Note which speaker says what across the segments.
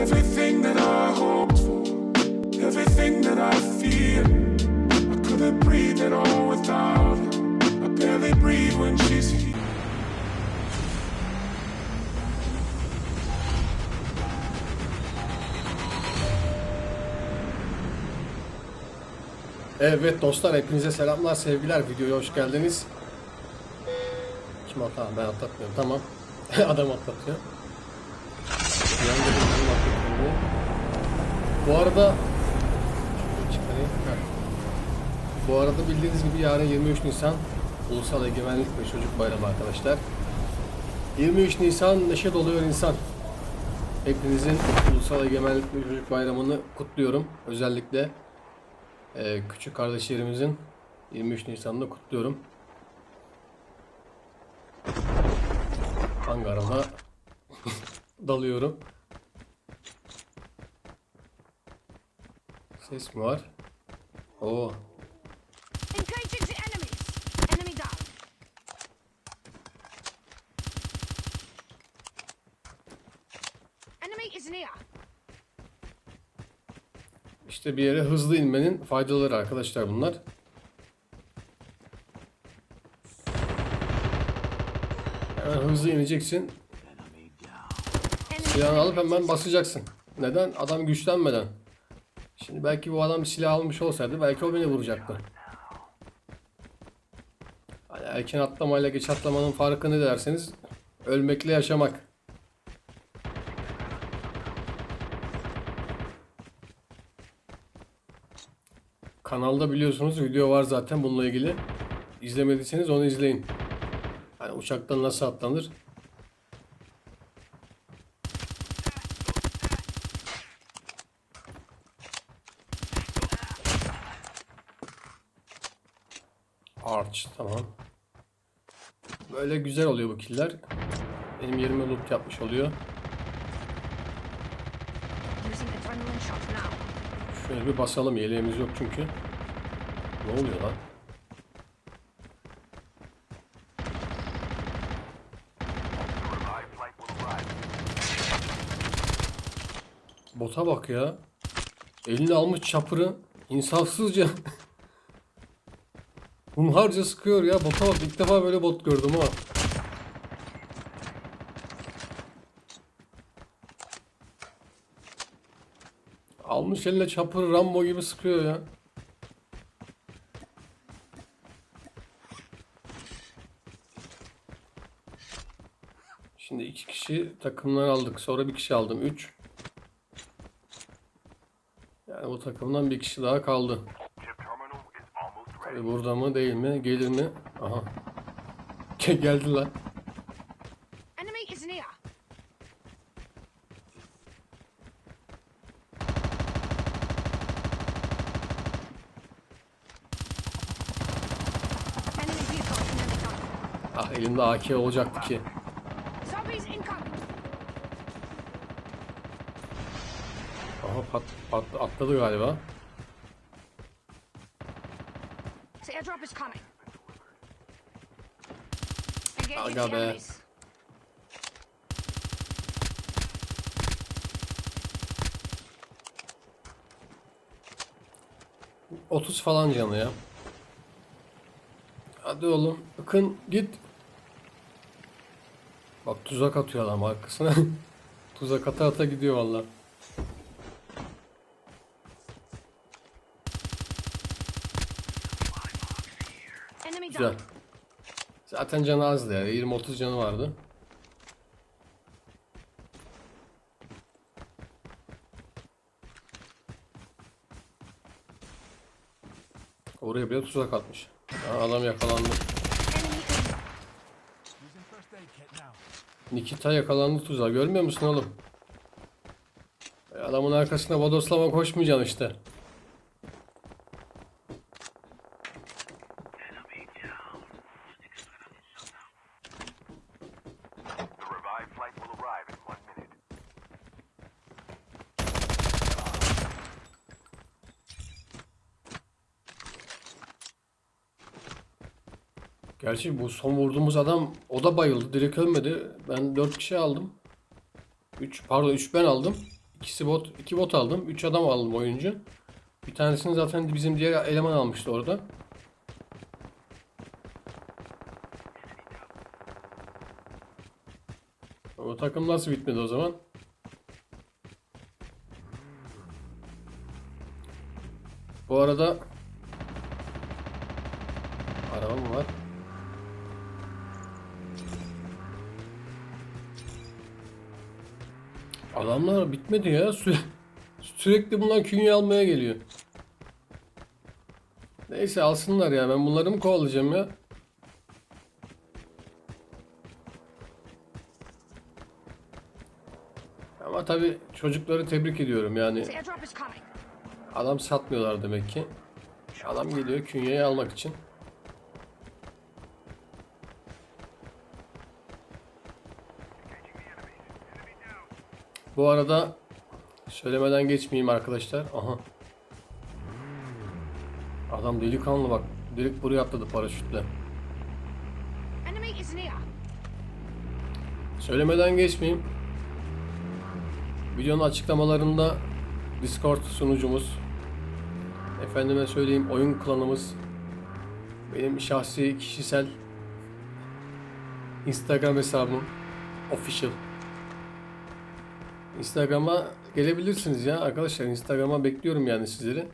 Speaker 1: Everything that I hoped for, everything that I fear. I couldn't breathe at all without her. I barely breathe when she's here.
Speaker 2: Evet dostlar hepinize selamlar sevgiler videoya hoş geldiniz. Kim at? Tamam ben atlatmıyorum tamam. Adam atlatıyor. Atlatıyor. Bu arada. Bu arada bildiğiniz gibi yarın 23 Nisan Ulusal Egemenlik ve Çocuk Bayramı arkadaşlar. 23 Nisan neşe doluyor insan. Hepinizin Ulusal Egemenlik ve Çocuk Bayramı'nı kutluyorum. Özellikle ee, küçük kardeşlerimizin 23 Nisan'da kutluyorum. Hangarıma dalıyorum. Ses mi var? Oo, işte bir yere hızlı inmenin faydaları arkadaşlar bunlar. Hemen hızlı ineceksin. Silahını alıp hemen basacaksın. Neden? Adam güçlenmeden. Şimdi belki bu adam silah almış olsaydı belki o beni vuracaktı. Hani erken atlamayla geç atlamanın farkı ne derseniz ölmekle yaşamak. Kanalda biliyorsunuz video var zaten bununla ilgili. İzlemediyseniz onu izleyin. Hani uçaktan nasıl atlanır Tamam. Böyle güzel oluyor bu killer. Benim yerime loot yapmış oluyor. Şöyle bir basalım yeleğimiz yok çünkü. Ne oluyor lan? Bota bak ya. Elini almış çapırı. insafsızca. Hunharca sıkıyor ya. Bota bak. İlk defa böyle bot gördüm ha. Almış eline çapırı Rambo gibi sıkıyor ya. Şimdi iki kişi takımdan aldık. Sonra bir kişi aldım. Üç. Yani bu takımdan bir kişi daha kaldı. Tabii burada mı değil mi? Gelir mi? Aha. Geldi lan. Ah elimde AK olacaktı ki. Aha pat, pat, atladı galiba.
Speaker 3: The airdrop is coming. Engaging
Speaker 2: Aga
Speaker 3: the
Speaker 2: be.
Speaker 3: enemies.
Speaker 2: 30 falan canı ya. Hadi oğlum. Bakın git. Bak tuzak atıyor adam arkasına. tuzak ata ata gidiyor valla. Güzel. Zaten canı azdı ya. 20-30 canı vardı. Oraya bile tuzak atmış. Ha, adam yakalandı. Nikita yakalandı tuzağa. Görmüyor musun oğlum? Adamın arkasına bodoslama koşmayacaksın işte. Gerçi bu son vurduğumuz adam o da bayıldı. Direkt ölmedi. Ben 4 kişi aldım. 3 pardon 3 ben aldım. İkisi bot, iki bot aldım. Üç adam aldım oyuncu. Bir tanesini zaten bizim diğer eleman almıştı orada. O takım nasıl bitmedi o zaman? Bu arada araba mı var? Adamlar bitmedi ya. Sü- sürekli bunlar künye almaya geliyor. Neyse alsınlar ya. Ben bunları mı kovalayacağım ya? Ama tabii çocukları tebrik ediyorum yani. Adam satmıyorlar demek ki. Adam geliyor künyeyi almak için. Bu arada söylemeden geçmeyeyim arkadaşlar. Aha. Adam delikanlı bak. Direkt buraya atladı paraşütle. Söylemeden geçmeyeyim. Videonun açıklamalarında Discord sunucumuz, efendime söyleyeyim oyun klanımız, benim şahsi kişisel Instagram hesabım official. Instagram'a gelebilirsiniz ya arkadaşlar. Instagram'a bekliyorum yani sizleri.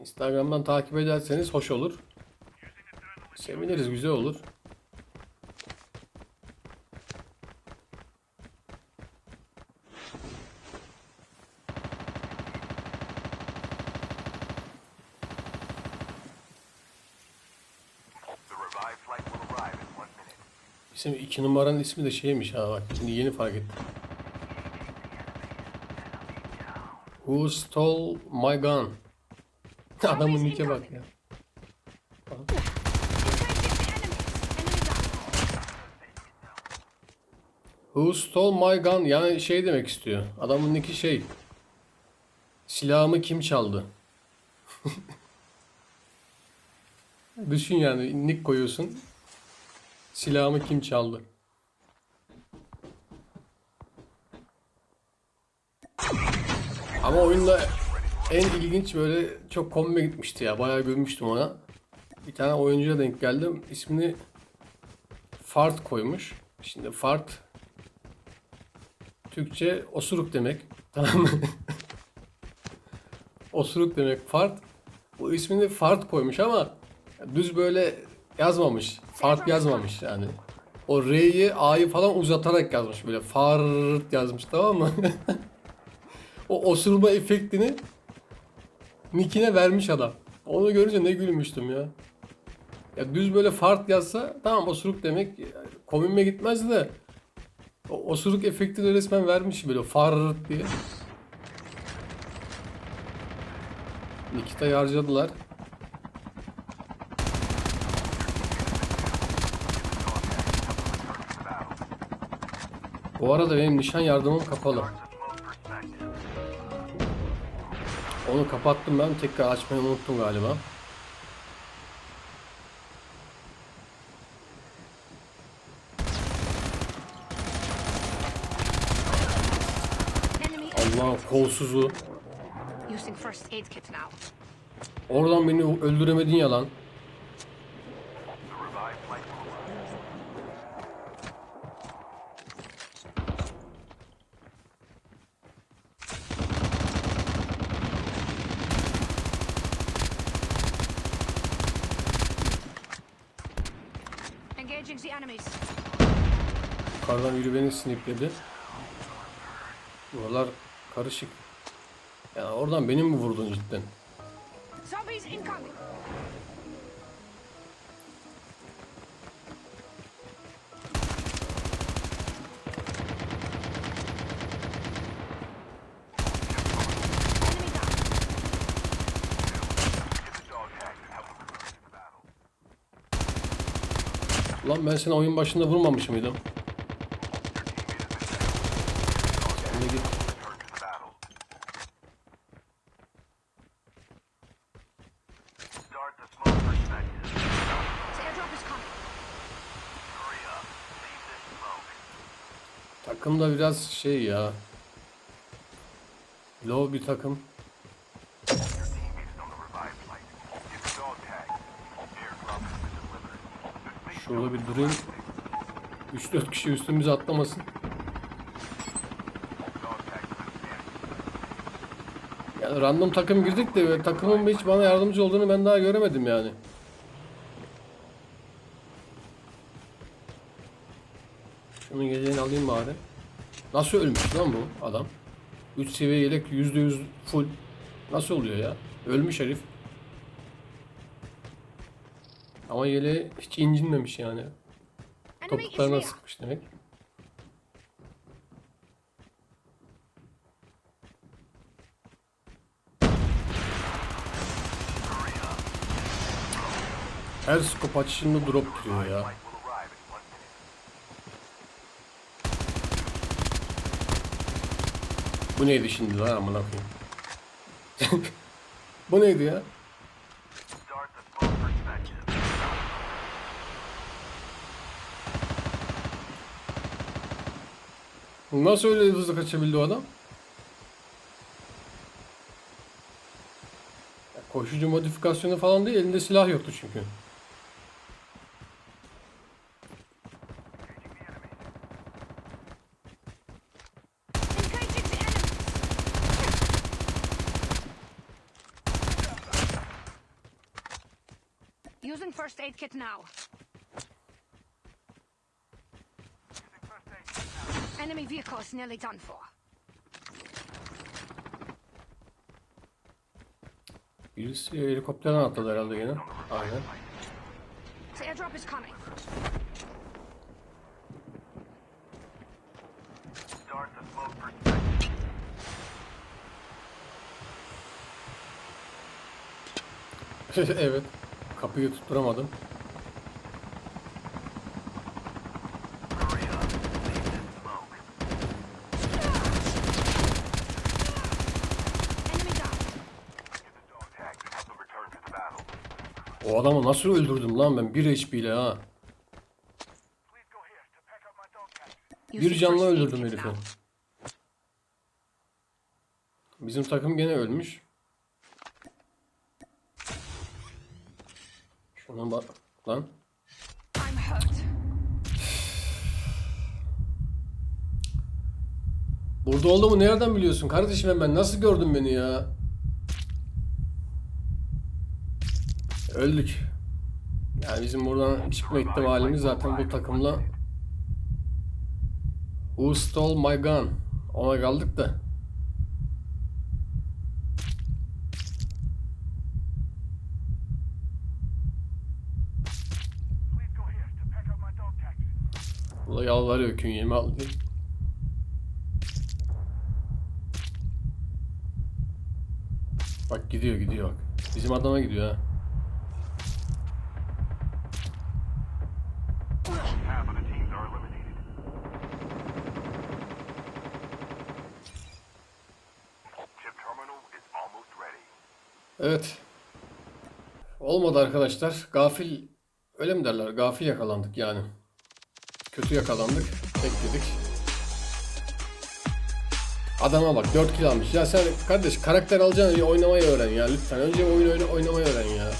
Speaker 2: Instagram'dan takip ederseniz hoş olur. Seviniriz, güzel olur. Bizim iki numaranın ismi de şeymiş ha bak. Şimdi yeni fark ettim. Who stole my gun? Adamın nike bak ya. Who stole my gun? Yani şey demek istiyor. Adamın niki şey. Silahımı kim çaldı? Düşün yani nick koyuyorsun. Silahımı kim çaldı? Ama oyunda en ilginç böyle çok komime gitmişti ya. Bayağı gülmüştüm ona. Bir tane oyuncuya denk geldim. İsmini Fart koymuş. Şimdi Fart Türkçe osuruk demek. Tamam mı? osuruk demek fart. Bu ismini fart koymuş ama düz böyle yazmamış. Fart yazmamış yani. O R'yi A'yı falan uzatarak yazmış böyle. Fart yazmış tamam mı? o osurma efektini nickine vermiş adam. Onu görünce ne gülmüştüm ya. Ya düz böyle fart yazsa tamam osuruk demek komime gitmez de o osuruk efektini resmen vermiş böyle far diye. Nikita'yı harcadılar. Bu arada benim nişan yardımım kapalı. Onu kapattım ben tekrar açmayı unuttum galiba. Allah kolsuzu. Oradan beni öldüremedin ya lan.
Speaker 4: The revived flight will arrive.
Speaker 3: Engaging the enemies.
Speaker 2: Yukarıdan biri beni snipledi. Buralar karışık. Ya oradan beni mi vurdun cidden? Lan ben seni oyun başında vurmamış mıydım? Sen de git.
Speaker 4: Return to the battle. Start the smoke perspective.
Speaker 3: The airdrop is coming.
Speaker 4: Hurry up. Leave this smoke.
Speaker 2: Takımda biraz şey ya. Low bir takım. Şurada bir durayım. 3-4 kişi üstümüze atlamasın. Yani random takım girdik de takımın hiç bana yardımcı olduğunu ben daha göremedim yani. Şunun yeleğini alayım bari. Nasıl ölmüş lan bu adam? 3 seviye yelek %100 full. Nasıl oluyor ya? Ölmüş herif. Ama yeleği hiç incinmemiş yani. Topuklarına sıkmış demek. Her skop açışında drop duruyor ya. Bu neydi şimdi lan amına koyayım? Bu neydi ya? Nasıl öyle hızlı kaçabildi o adam? Koşucu modifikasyonu falan değil, elinde silah yoktu çünkü.
Speaker 3: Using first aid kit now. Enemy vehicle is nearly done for.
Speaker 2: Birisi helikopterden atladı herhalde yine. Aynen.
Speaker 3: The airdrop is coming.
Speaker 4: Start the smoke perspective.
Speaker 2: evet. Kapıyı tutturamadım. O adamı nasıl öldürdüm lan ben 1 HP ile ha. Bir
Speaker 3: aid
Speaker 2: öldürdüm herifi. Bizim takım gene ölmüş. Şuna bak lan. Burada olduğumu nereden biliyorsun kardeşim ben nasıl gördün beni ya? Öldük. Yani bizim buradan çıkma ihtimalimiz zaten bu takımla Who stole my gun? Ona kaldık da.
Speaker 4: Tags.
Speaker 2: Ula yalvarıyor künyemi al diye. Bak gidiyor gidiyor bak. Bizim adama gidiyor ha. Evet. Olmadı arkadaşlar. Gafil öyle mi derler? Gafil yakalandık yani. Kötü yakalandık. Bekledik. Adama bak 4 kill almış. Ya sen kardeş karakter alacaksın önce oynamayı öğren ya lütfen. Önce oyun oyna, oynamayı öğren ya.